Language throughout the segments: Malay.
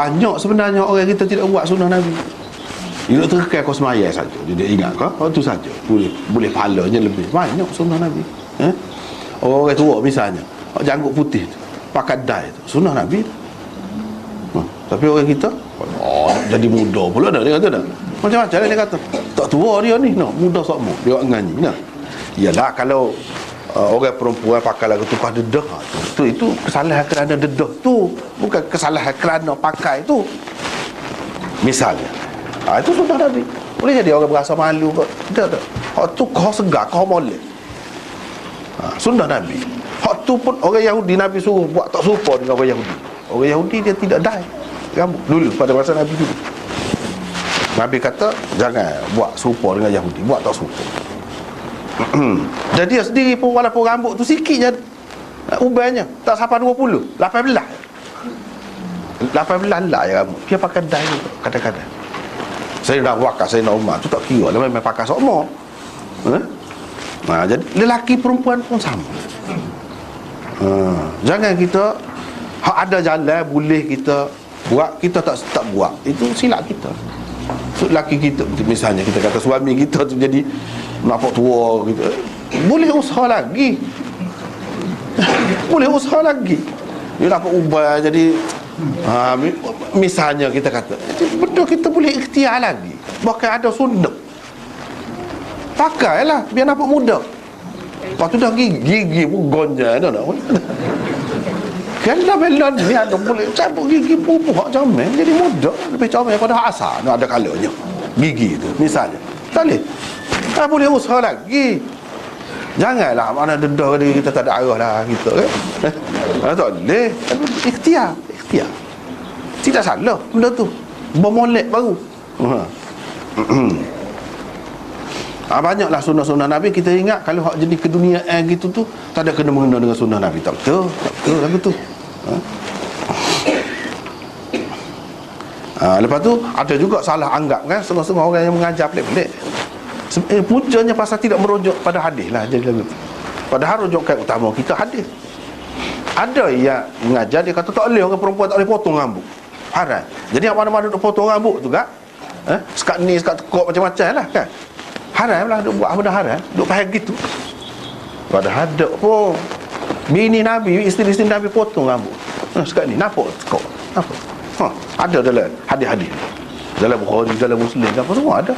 Banyak sebenarnya orang kita tidak buat sunnah Nabi. Nak terkekal kau semaya saja. Dia ingat kau, kau tu saja. Boleh boleh pahalanya lebih. Banyak sunnah Nabi. Eh? Orang-orang tua misalnya Janggut putih tu Pakai dai tu. Sunnah Nabi. Tu ha. Tapi orang kita Oh jadi muda pula dah Dia kata dah. Macam-macam dia kata. Tak tua dia ni no, Muda sama Dia buat nganyi no. Yalah kalau uh, Orang perempuan pakai lagu tumpah dedah ha, tu, tu, Itu kesalahan kerana dedah tu. Bukan kesalahan kerana pakai tu. Misalnya. Ha, Itu sunnah Nabi. Boleh jadi orang berasa malu kok Tidak tak Hak tu kau segar Kau boleh ha, Sunnah Nabi. Hak tu pun orang Yahudi Nabi suruh buat tak serupa dengan orang Yahudi. Orang Yahudi dia tidak dai Rambut dulu pada masa Nabi dulu. Nabi kata Jangan buat serupa dengan Yahudi. Buat tak serupa Jadi dia sendiri pun Walaupun rambut tu sikit je Ubahnya Tak sampai 20 18 18 lah ya rambut Dia pakai dai kadang-kadang Saya dah wakar Saya nak Umar Tu tak kira lah Memang pakai sokmo eh? Nah, jadi lelaki perempuan pun sama. Ha, jangan kita hak ada jalan boleh kita buat kita tak tak buat. Itu silap kita. So, lelaki kita misalnya kita kata suami kita tu jadi nampak tua gitu. Boleh usaha lagi. boleh usaha lagi. Dia dapat ubah jadi ha, misalnya kita kata betul kita boleh ikhtiar lagi. Bahkan ada sunnah Pakailah biar nampak muda Lepas tu dah gigi, gigi pun gonja dah nak Kan dah melon ni ada boleh cabut gigi pupuh comel jadi muda lebih comel daripada asal. Nak ada kalanya. Gigi tu misalnya. Tak boleh. Tak boleh usaha lagi. Janganlah mana dedah kita tak ada arah lah kita kan eh? tak boleh. Ikhtiar ikhtiar. Tidak salah benda tu. Bermolek baru. Ha. Ha, banyaklah sunnah-sunnah Nabi. Kita ingat kalau hak jenis keduniaan gitu tu tak ada kena mengena dengan sunnah Nabi. Tak betul tak betul lagu tu ha? Ha, lepas tu ada juga salah anggap kan? Setengah-setengah orang yang mengajar pelik-pelik. Eh, puncanya pasal tidak merujuk pada hadis lah padahal rujukan utama kita hadis. Ada yang mengajar dia kata tak boleh orang perempuan tak boleh potong rambut. Haram. Jadi mana-mana duk potong rambut tu kan eh? sekat ni sekat tekuk macam-macam lah kan? Haram lah duk buat benda haram. Duk faham gitu. Pada hadap pun bini Nabi isteri-isteri Nabi potong rambut. Ha, sekarang ni nampak kau? Apa ha, ada dalam hadis-hadis dalam Bukhari dalam Muslim apa semua ada.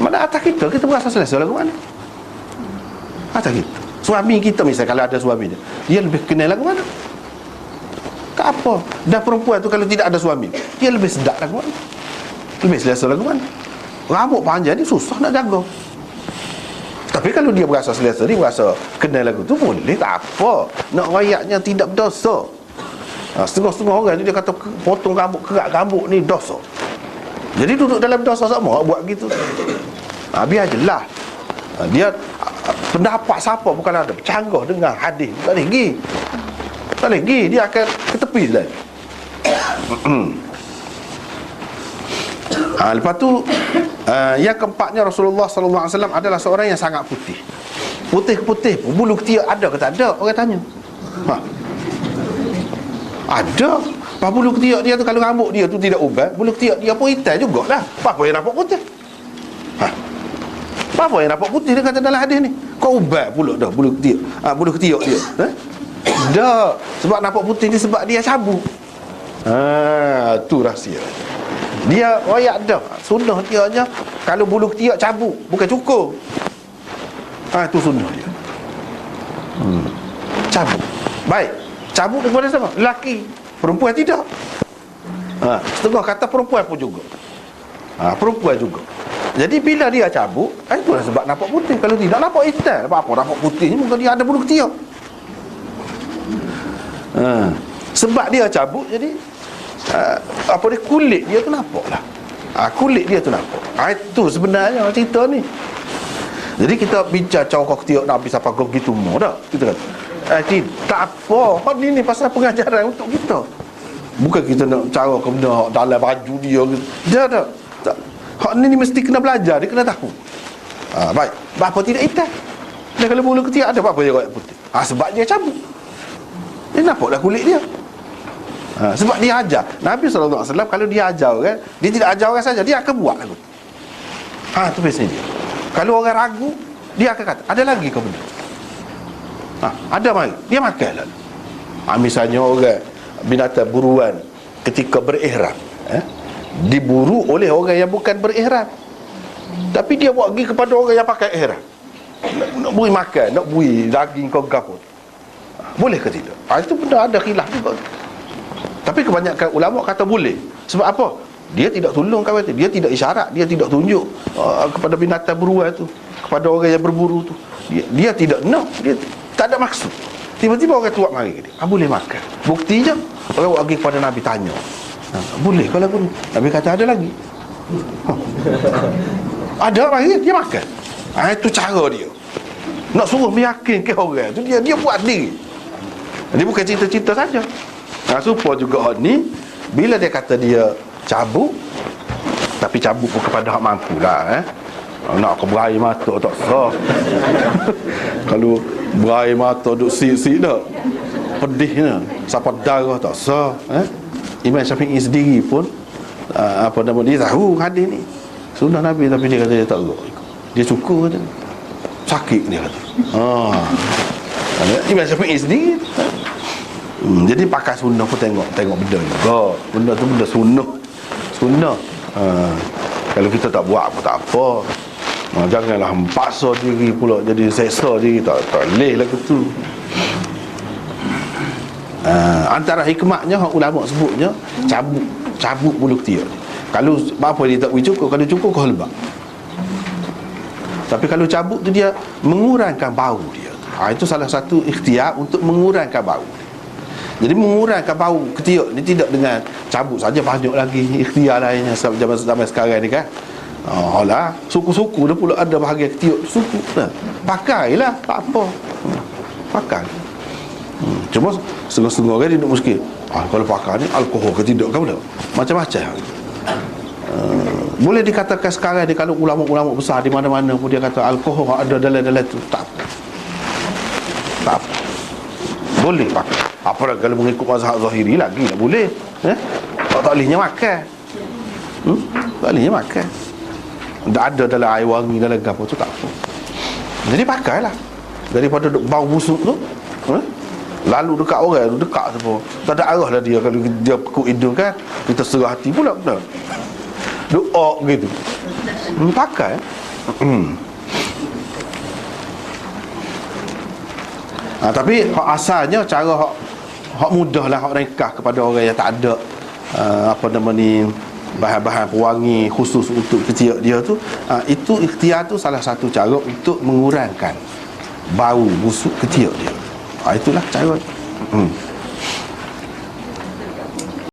Mana atas kita kita berasa selesa lagu mana? Atas kita. Suami kita misalnya kalau ada suami dia dia lebih kenal lagu mana? Ke apa? Dan perempuan tu kalau tidak ada suami dia lebih sedap lagu mana? Lebih selesa lagu mana? Rambut panjang ni susah nak jaga Tapi kalau dia berasa selesa Dia berasa kenal lagu tu Boleh tak apa. Nak rayaknya tidak berdosa. Ha, Setengah-setengah orang ni Dia kata potong rambut Kerak rambut ni dosa. Jadi duduk dalam dosa sama Buat gitu. Ha, Biar je lah ha, Dia Pendapat siapa bukan ada. Bercanggah dengan hadis. Tak boleh pergi. Tak boleh pergi. Dia akan ke tepi lah ha, Lepas tu uh, Yang keempatnya Rasulullah SAW adalah seorang yang sangat putih. Putih ke putih Bulu ketiak ada ke tak ada Orang tanya. Ha. Ada. Pak bulu ketiak dia tu Kalau rambut dia tu tidak ubat Bulu ketiak dia pun hitam jugalah. Apa yang nampak putih? Ha. Apa yang nampak putih Dia kata dalam hadis ni? Kau ubat pula dah Bulu ketiak ha, Bulu ketiak dia. Ha? Dah. Sebab nampak putih ni Sebab dia cabut Ha, tu rahsia dia royak dah Sunnah dia hanya Kalau bulu ketiak cabut. Bukan cukur. Ha itu sunnah dia. Hmm. Cabut. Baik. Cabut kepada siapa? Lelaki. Perempuan tidak. Ha, Setengah kata perempuan pun juga. Ha, Perempuan juga. Jadi bila dia cabut ha, Itulah sebab nampak putih. Kalau tidak nampak hitam. Nampak apa? Nampak putih Mungkin dia ada bulu ketiak ha. Sebab dia cabut Jadi uh, apa dia kulit dia tu nampak lah. Uh, kulit dia tu nampak. Uh, itu sebenarnya cerita ni. Jadi kita bincang cakap ketiak nak habis apa gitu mau dah kita kata eh, tak apa. Hak ni ni pasal pengajaran untuk kita? Bukan kita nak cara ke benda dalam baju dia gitu dia dah tak. Hak ni, ni mesti kena belajar dia kena tahu. Uh, baik. Apa tidak hitam. Dan kalau bulu ketiak ada apa-apa dia putih. Ah, sebab dia cabut. Dia nampaklah kulit dia ha, Sebab dia ajar. Nabi SAW kalau dia ajar kan Dia tidak ajar orang saja Dia akan buat lagu. Ha tu biasanya dia. Kalau orang ragu Dia akan kata Ada lagi kau benda ha, Ada mari. Dia makan lalu ha, Misalnya orang Binatang buruan Ketika berihram eh, Diburu oleh orang yang bukan berihram. Tapi dia buat pergi kepada orang yang pakai ihram. Nak, nak beri makan Nak beri daging kau gapun boleh ke tidak? Ha, itu benda ada khilaf juga Tapi kebanyakan ulama kata boleh. Sebab apa? Dia tidak tolong kawan itu Dia tidak isyarat. Dia tidak tunjuk uh, Kepada binatang beruang itu Kepada orang yang berburu itu Dia, dia tidak nak. Dia tak ada maksud. Tiba-tiba orang tuak mari ke dia. Ha, Boleh makan. Bukti je Orang pergi kepada Nabi tanya. Ha, Boleh kalau pun Nabi kata ada lagi. Ha. Ada lagi Dia makan. Ha, Itu cara dia. Nak suruh meyakinkan orang itu Dia dia buat diri. Ini bukan cerita-cerita saja. Nah, supaya juga hak ni bila dia kata dia cabut tapi cabut pun kepada hak mampu lah eh. Nak ke berai mata tak sah. Kalau berai mata duk si-si dah. Pedihnya. Siapa darah tak sah eh. Imam Syafi'i sendiri pun uh, apa nama dia tahu hadis ni. Sunnah Nabi tapi dia kata dia tak rok. Dia suka kata. Sakit dia kata. Ha. Imam Syafi'i sendiri hmm, Jadi pakai sunnah pun tengok Tengok benda juga Benda tu benda sunnah. Sunnah. Ha. Kalau kita tak buat pun tak apa. Ha, Janganlah paksa diri pula Jadi seksa diri Tak, tak leh lah tu ha, Antara hikmahnya Ulama sebutnya Cabut Cabut bulu ketiak. Kalau apa dia tak boleh cukup Kalau cukup kau lebak. Tapi kalau cabut tu dia mengurangkan bau dia. Ha, Itu salah satu ikhtiar untuk mengurangkan bau Jadi mengurangkan bau ketiak ni tidak dengan cabut saja banyak lagi ikhtiar lainnya zaman, zaman sekarang ni kan Oh lah, suku-suku dia pula ada bahagian ketiak suku lah. Pakailah, tak apa. Hmm, pakai. Hmm, cuma setengah-setengah orang duduk muskil. Ah, kalau pakai ni alkohol ke tidak kau dah. Macam-macam. Uh, boleh dikatakan sekarang ni kalau ulama-ulama besar di mana-mana pun dia kata alkohol ada dalam-dalam tu tak apa tak apa boleh pakai apa lagi kalau mengikut mazhab zahiri lagi tak boleh. Eh? tak bolehnya makan. Hmm? tak bolehnya makan. Tak ada dalam air wangi dalam gapa tu tak apa. Jadi pakailah. Daripada bau busuk tu eh? lalu dekat orang dekat tu pun. Tak ada arah lah dia kalau dia pekuk hidung kan? Kita serah hati pula benar doa gitu. Hmm, pakai. Ha, Tapi hak asalnya cara hak hak mudah lah hak rekah kepada orang yang tak ada uh, apa nama ni bahan-bahan pewangi khusus untuk ketiak dia tu. Uh, itu ikhtiar tu salah satu cara untuk mengurangkan bau busuk ketiak dia. Uh, itulah cara. Hmm.